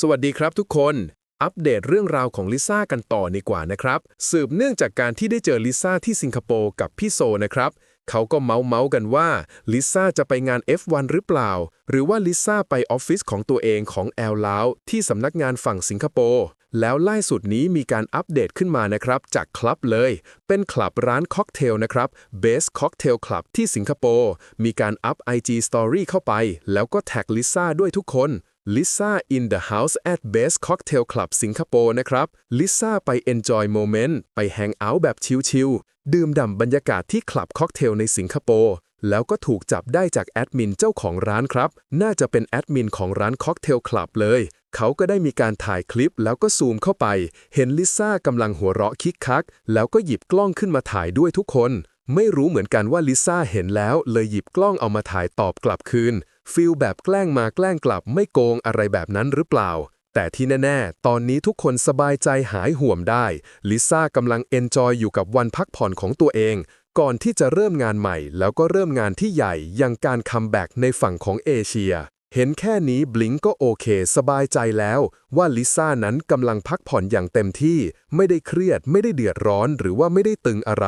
สวัสดีครับทุกคน อัปเดตเรื่องราวของลิซ่ากันต่อดีกว่านะครับ สืบเนื่องจากการที่ได้เจอลิซ่าที่สิงคโปร์กับพี่โซนะครับ เขาก็เมาส์เมาส์กันว่าลิซ่าจะไปงาน F1 หรือเปล่า หรือว่าลิซ่าไปออฟฟิศของตัวเองของแอลลาวที่สำนักงานฝั่งสิงคโปร์แล้วล่าสุดนี้มีการอัปเดตขึ้นมานะครับ จากคลับเลย เป็นคลับร้านค็อกเทลนะครับ Best Cocktail Club ที่สิงคโปร์มีการอัพ IG Story เข้าไป แล้วก็แท็กลิซ่าด้วยทุกคน Lisa in the house at Best Cocktail Club สิงคโปร์นะครับลิซ่าไป enjoy moment ไปแฮงเอาท์แบบชิลๆ ดื่มด่ำบรรยากาศที่คลับค็อกเทลในสิงคโปร์แล้วก็ถูกจับได้จากแอดมินเจ้าของร้านครับ น่าจะเป็นแอดมินของร้านค็อกเทลคลับเลย เขาก็ได้มีการถ่ายคลิปแล้วก็ซูมเข้าไป เห็นลิซ่ากำลังหัวเราะคิกคัก แล้วก็หยิบกล้องขึ้นมาถ่ายด้วยทุกคน ไม่รู้เหมือนกันว่าลิซ่าเห็นแล้วเลยหยิบกล้องเอามาถ่ายตอบกลับคืนฟีลแบบแกล้งมาแกล้งกลับไม่โกงอะไรแบบนั้นหรือเปล่า แต่ที่แน่ ๆ ตอนนี้ทุกคนสบายใจหายห่วงได้ ลิซ่ากำลังเอนจอยอยู่กับวันพักผ่อนของตัวเอง ก่อนที่จะเริ่มงานใหม่ แล้วก็เริ่มงานที่ใหญ่อย่างการคัมแบ็กในฝั่งของเอเชีย เห็นแค่นี้บลิงก็โอเค สบายใจแล้ว ว่าลิซ่านั้นกำลังพักผ่อนอย่างเต็มที่ ไม่ได้เครียดไม่ได้เดือดร้อนหรือว่าไม่ได้ตึงอะไร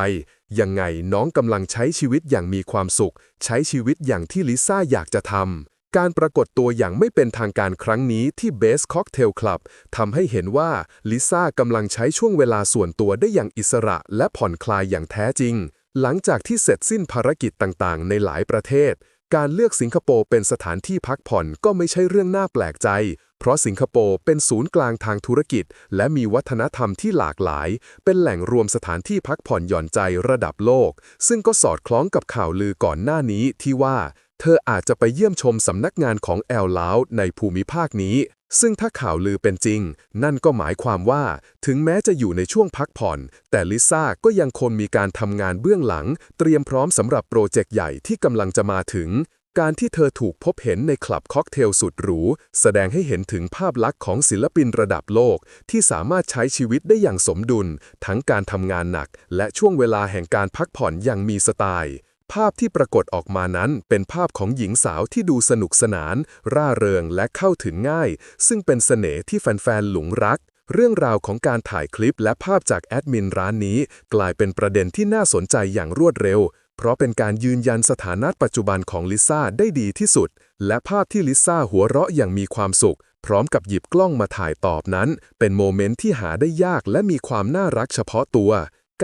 ยังไงน้องกำลังใช้ชีวิตอย่างมีความสุข ใช้ชีวิตอย่างที่ลิซ่าอยากจะทำ การปรากฏตัวอย่างไม่เป็นทางการครั้งนี้ที่ Best Cocktail Club ทำให้เห็นว่าลิซ่ากำลังใช้ช่วงเวลาส่วนตัวได้อย่างอิสระและผ่อนคลายอย่างแท้จริง หลังจากที่เสร็จสิ้นภารกิจต่างๆ ในหลายประเทศ การเลือกสิงคโปร์เป็นสถานที่พักผ่อนก็ไม่ใช่เรื่องน่าแปลกใจ เพราะสิงคโปร์เป็นศูนย์กลางทางธุรกิจ และมีวัฒนธรรมที่หลากหลาย เป็นแหล่งรวมสถานที่พักผ่อนหย่อนใจระดับโลก ซึ่งก็สอดคล้องกับข่าวลือก่อนหน้านี้ที่ว่า เธออาจจะไปเยี่ยมชมสำนักงานของแอลลาวในภูมิภาคนี้ ซึ่งถ้าข่าวลือเป็นจริง นั่นก็หมายความว่า ถึงแม้จะอยู่ในช่วงพักผ่อน แต่ลิซ่าก็ยังคงมีการทำงานเบื้องหลัง เตรียมพร้อมสำหรับโปรเจกต์ใหญ่ที่กำลังจะมาถึง การที่เธอถูกพบเห็นในคลับค็อกเทลสุดหรู แสดงให้เห็นถึงภาพลักษณ์ของศิลปินระดับโลก ที่สามารถใช้ชีวิตได้อย่างสมดุล ทั้งการทำงานหนัก และช่วงเวลาแห่งการพักผ่อนอย่างมีสไตล์ ภาพที่ปรากฏออกมานั้นเป็นภาพของหญิงสาวที่ดูสนุกสนาน ร่าเริงและเข้าถึงง่าย ซึ่งเป็นเสน่ห์ที่แฟนๆ หลงรัก เรื่องราวของการถ่ายคลิปและภาพจากแอดมินร้านนี้ กลายเป็นประเด็นที่น่าสนใจอย่างรวดเร็ว เพราะเป็นการยืนยันสถานะปัจจุบันของลิซ่าได้ดีที่สุด และภาพที่ลิซ่าหัวเราะอย่างมีความสุข พร้อมกับหยิบกล้องมาถ่ายตอบนั้น เป็นโมเมนต์ที่หาได้ยากและมีความน่ารักเฉพาะตัว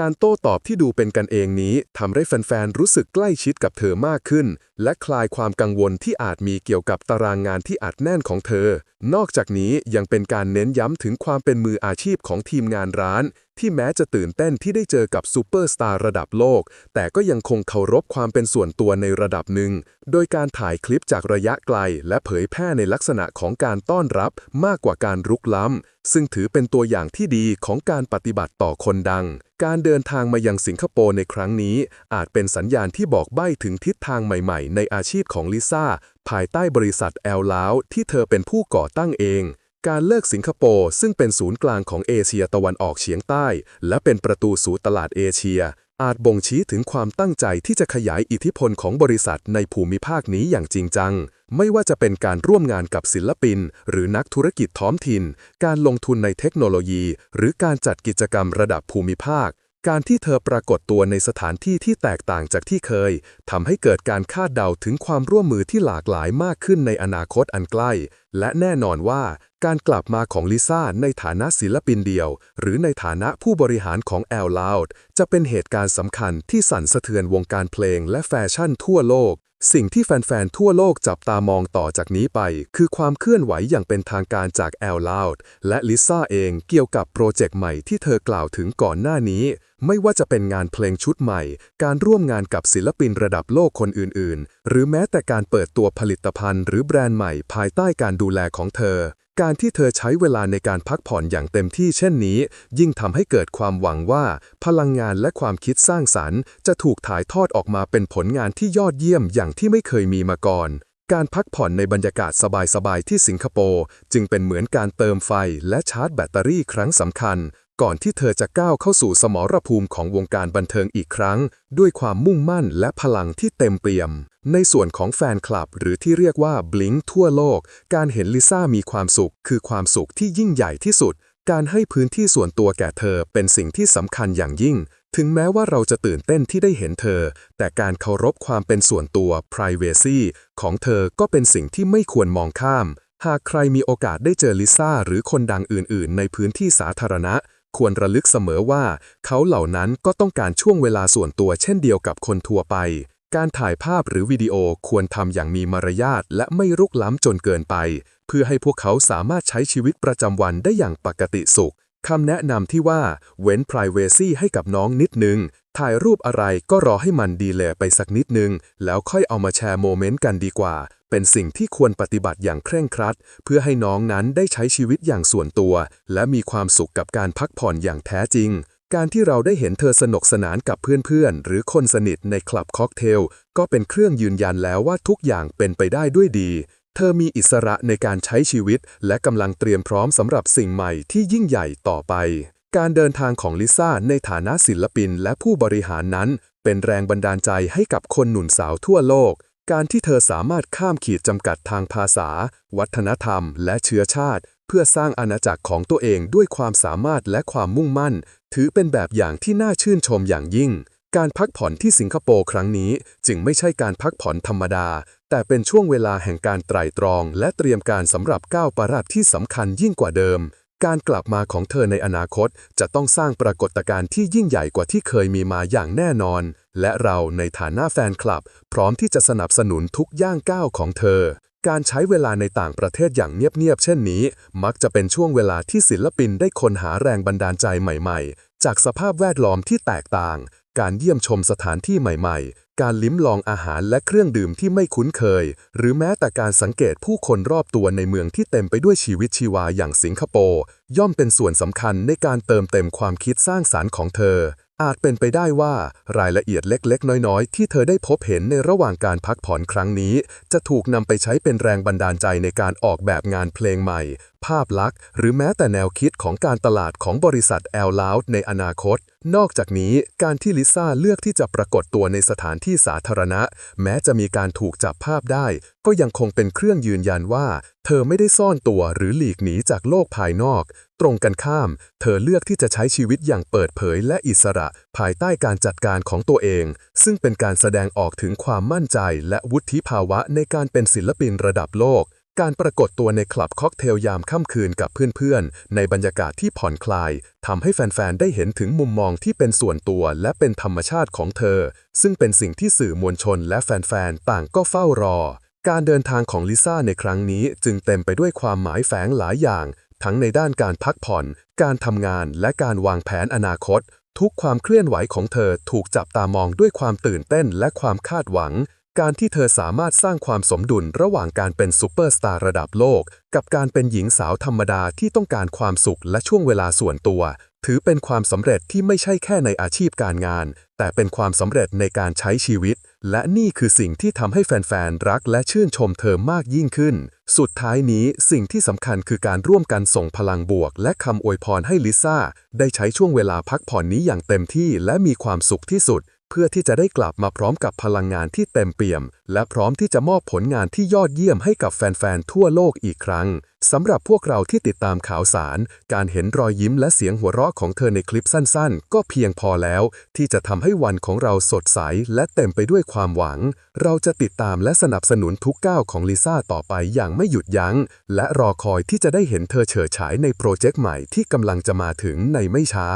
การโต้ตอบที่ดูเป็นกันเองนี้ทำให้แฟนๆ รู้สึกใกล้ชิดกับเธอมากขึ้น และคลายความกังวลที่อาจมีเกี่ยวกับตารางงานที่อัดแน่นของเธอ นอกจากนี้ยังเป็นการเน้นย้ำถึงความเป็นมืออาชีพของทีมงานร้านที่แม้จะตื่นเต้นที่ได้เจอกับซูเปอร์สตาร์ระดับโลก แต่ก็ยังคงเคารพความเป็นส่วนตัวในระดับหนึ่ง โดยการถ่ายคลิปจากระยะไกล และเผยแพร่ในลักษณะของการต้อนรับมากกว่าการรุกล้ำ ซึ่งถือเป็นตัวอย่างที่ดีของการปฏิบัติต่อคนดัง การเดินทางมายังสิงคโปร์ในครั้งนี้ อาจเป็นสัญญาณที่บอกใบ้ถึงทิศทางใหม่ๆ ในอาชีพของลิซ่าภายใต้บริษัทแอลลาวที่เธอเป็นผู้ก่อตั้งเอง การเลิกสิงคโปร์ซึ่งเป็นศูนย์กลางของเอเชียตะวันออกเฉียงใต้ และเป็นประตูสู่ตลาดเอเชีย อาจบ่งชี้ถึงความตั้งใจที่จะขยายอิทธิพลของบริษัทในภูมิภาคนี้อย่างจริงจัง ไม่ว่าจะเป็นการร่วมงานกับศิลปิน หรือนักธุรกิจท้องถิ่น การลงทุนในเทคโนโลยี หรือการจัดกิจกรรมระดับภูมิภาค การที่เธอปรากฏตัวในสถานที่ที่แตกต่างจากที่เคยทำให้เกิดการคาดเดาถึงความร่วมมือที่หลากหลายมากขึ้นในอนาคตอันใกล้ และแน่นอนว่าการกลับมาของลิซ่าในฐานะศิลปินเดียว หรือในฐานะผู้บริหารของแอลลาวจะเป็นเหตุการณ์สำคัญที่สั่นสะเทือนวงการเพลงและแฟชั่นทั่วโลก สิ่งที่แฟน ๆ ทั่วโลกจับตามองต่อจากนี้ไป คือความเคลื่อนไหวอย่างเป็นทางการจากแอลลาวดและลิซ่าเองเกี่ยวกับโปรเจกต์ใหม่ที่เธอกล่าวถึงก่อนหน้านี้ ไม่ว่าจะเป็นงานเพลงชุดใหม่ การร่วมงานกับศิลปินระดับโลกคนอื่น ๆ หรือแม้แต่การเปิดตัวผลิตภัณฑ์หรือแบรนด์ใหม่ภายใต้การดูแลของเธอ การที่เธอใช้เวลาในการพักผ่อนอย่างเต็มที่เช่นนี้ ยิ่งทำให้เกิดความหวังว่า พลังงานและความคิดสร้างสรรค์ จะถูกถ่ายทอดออกมาเป็นผลงานที่ยอดเยี่ยมอย่างที่ไม่เคยมีมาก่อน การพักผ่อนในบรรยากาศสบายๆที่สิงคโปร์จึงเป็นเหมือนการเติมไฟและชาร์จแบตเตอรี่ครั้งสำคัญ ก่อนที่เธอจะก้าวเข้าสู่สมรภูมิของวงการบันเทิงอีกครั้ง ด้วยความมุ่งมั่นและพลังที่เต็มเปี่ยม ในส่วนของแฟนคลับหรือที่เรียกว่าบลิงทั่วโลก การเห็นลิซ่ามีความสุข คือความสุขที่ยิ่งใหญ่ที่สุด การให้พื้นที่ส่วนตัวแก่เธอเป็นสิ่งที่สำคัญอย่างยิ่ง ถึงแม้ว่าเราจะตื่นเต้นที่ได้เห็นเธอ แต่การเคารพความเป็นส่วนตัว privacy ของเธอก็เป็นสิ่งที่ไม่ควรมองข้าม หากใครมีโอกาสได้เจอลิซ่าหรือคนดังอื่น ๆ ในพื้นที่สาธารณะ ควรระลึกเสมอว่า เขาเหล่านั้นก็ต้องการช่วงเวลาส่วนตัวเช่นเดียวกับคนทั่วไป การถ่ายภาพหรือวิดีโอควรทำอย่างมีมารยาทและไม่รุกล้ำจนเกินไป เพื่อให้พวกเขาสามารถใช้ชีวิตประจำวันได้อย่างปกติสุขคำแนะนำที่ว่าเว้น privacy ให้กับน้องนิดนึง ถ่ายรูปอะไรก็รอให้มันดีเลยไปสักนิดนึง แล้วค่อยเอามาแชร์โมเมนต์กันดีกว่า เป็นสิ่งที่ควรปฏิบัติอย่างเคร่งครัด เพื่อให้น้องนั้นได้ใช้ชีวิตอย่างส่วนตัว และมีความสุขกับการพักผ่อนอย่างแท้จริง การที่เราได้เห็นเธอสนุกสนานกับเพื่อนๆ หรือคนสนิทในคลับค็อกเทล ก็เป็นเครื่องยืนยันแล้วว่าทุกอย่างเป็นไปได้ด้วยดี เธอมีอิสระในการใช้ชีวิต และกำลังเตรียมพร้อมสำหรับสิ่งใหม่ที่ยิ่งใหญ่ต่อไปการเดินทางของลิซ่าในฐานะศิลปินและผู้บริหารนั้น เป็นแรงบันดาลใจให้กับคนหนุ่มสาวทั่วโลก การที่เธอสามารถข้ามขีดจำกัดทางภาษา วัฒนธรรม และเชื้อชาติ เพื่อสร้างอาณาจักรของตัวเองด้วยความสามารถและความมุ่งมั่น ถือเป็นแบบอย่างที่น่าชื่นชมอย่างยิ่ง การพักผ่อนที่สิงคโปร์ครั้งนี้ จึงไม่ใช่การพักผ่อนธรรมดา แต่เป็นช่วงเวลาแห่งการไตร่ตรอง และเตรียมการสำหรับก้าวประหลาดที่สำคัญยิ่งกว่าเดิม การกลับมาของเธอในอนาคตจะต้องสร้างปรากฏการณ์ที่ยิ่งใหญ่กว่าที่เคยมีมาอย่างแน่นอน และเราในฐานะแฟนคลับ พร้อมที่จะสนับสนุนทุกย่างก้าวของเธอ การใช้เวลาในต่างประเทศอย่างเงียบๆเช่นนี้ มักจะเป็นช่วงเวลาที่ศิลปินได้ค้นหาแรงบันดาลใจใหม่ๆ จากสภาพแวดล้อมที่แตกต่าง การเยี่ยมชมสถานที่ใหม่ๆ การลิ้มลองอาหารและเครื่องดื่มที่ไม่คุ้นเคย หรือแม้แต่การสังเกตผู้คนรอบตัวในเมืองที่เต็มไปด้วยชีวิตชีวาอย่างสิงคโปร์ย่อมเป็นส่วนสำคัญในการเติมเต็มความคิดสร้างสารรค์ของเธอ อาจเป็นไปได้ว่ารายละเอียดเล็กๆ น้อยๆ ที่เธอได้พบเห็นในระหว่างการพักผ่อนครั้งนี้ จะถูกนำไปใช้เป็นแรงบันดาลใจในการออกแบบงานเพลงใหม่ ภาพลักษณ์ หรือแม้แต่แนวคิดของการตลาดของบริษัทแอลลาวในอนาคต นอกจากนี้การที่ลิซ่าเลือกที่จะปรากฏตัวในสถานที่สาธารณะ แม้จะมีการถูกจับภาพได้ ก็ยังคงเป็นเครื่องยืนยันว่า เธอไม่ได้ซ่อนตัวหรือหลีกหนีจากโลกภายนอก ตรงกันข้าม เธอเลือกที่จะใช้ชีวิตอย่างเปิดเผยและอิสระภายใต้การจัดการของตัวเอง ซึ่งเป็นการแสดงออกถึงความมั่นใจและวุฒิภาวะในการเป็นศิลปินระดับโลก การปรากฏตัวในคลับค็อกเทลยามค่ำคืนกับเพื่อนๆ ในบรรยากาศที่ผ่อนคลายทำให้แฟนๆ ได้เห็นถึงมุมมองที่เป็นส่วนตัวและเป็นธรรมชาติของเธอ ซึ่งเป็นสิ่งที่สื่อมวลชนและแฟนๆ ต่างก็เฝ้ารอการเดินทางของลิซ่าในครั้งนี้จึงเต็มไปด้วยความหมายแฝงหลายอย่าง ทั้งในด้านการพักผ่อน การทำงานและการวางแผนอนาคต ทุกความเคลื่อนไหวของเธอถูกจับตามองด้วยความตื่นเต้นและความคาดหวัง การที่เธอสามารถสร้างความสมดุลระหว่างการเป็นซูเปอร์สตาร์ระดับโลก กับการเป็นหญิงสาวธรรมดาที่ต้องการความสุขและช่วงเวลาส่วนตัว ถือเป็นความสำเร็จที่ไม่ใช่แค่ในอาชีพการงาน แต่เป็นความสำเร็จในการใช้ชีวิต และนี่คือสิ่งที่ทำให้แฟนๆ รักและชื่นชมเธอมากยิ่งขึ้น สุดท้ายนี้สิ่งที่สำคัญคือการร่วมกันส่งพลังบวก และคำอวยพรให้ลิซ่า ได้ใช้ช่วงเวลาพักผ่อนนี้อย่างเต็มที่และมีความสุขที่สุด เพื่อที่จะได้กลับมาพร้อมกับพลังงานที่เต็มเปี่ยม และพร้อมที่จะมอบผลงานที่ยอดเยี่ยมให้กับแฟนๆ ทั่วโลกอีกครั้ง สำหรับพวกเราที่ติดตามข่าวสาร การเห็นรอยยิ้มและเสียงหัวเราะของเธอในคลิปสั้นๆ ก็เพียงพอแล้ว ที่จะทำให้วันของเราสดใส และเต็มไปด้วยความหวัง เราจะติดตามและสนับสนุนทุกก้าวของลิซ่าต่อไปอย่างไม่หยุดยัง้ง และรอคอยที่จะได้เห็นเธอเฉิดฉายในโปรเจกต์ใหม่ที่กำลังจะมาถึงในไม่ช้า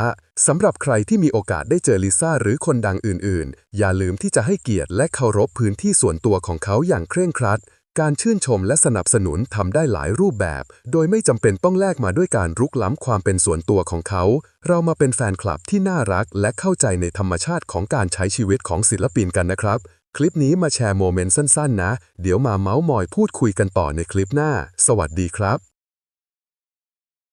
สำหรับใครที่มีโอกาสได้เจอลิซ่าหรือคนดังอื่นๆ อย่าลืมที่จะให้เกียรติและเคารพพื้นที่ส่วนตัวของเขาอย่างเคร่งครัด การชื่นชมและสนับสนุนทำได้หลายรูปแบบ โดยไม่จำเป็นต้องแลกมาด้วยการรุกล้ำความเป็นส่วนตัวของเขา เรามาเป็นแฟนคลับที่น่ารักและเข้าใจในธรรมชาติของการใช้ชีวิตของศิลปินกันนะครับ คลิปนี้มาแชร์โมเมนต์สั้นๆ นะ เดี๋ยวมาเมาส์มอยพูดคุยกันต่อในคลิปหน้า สวัสดีครับ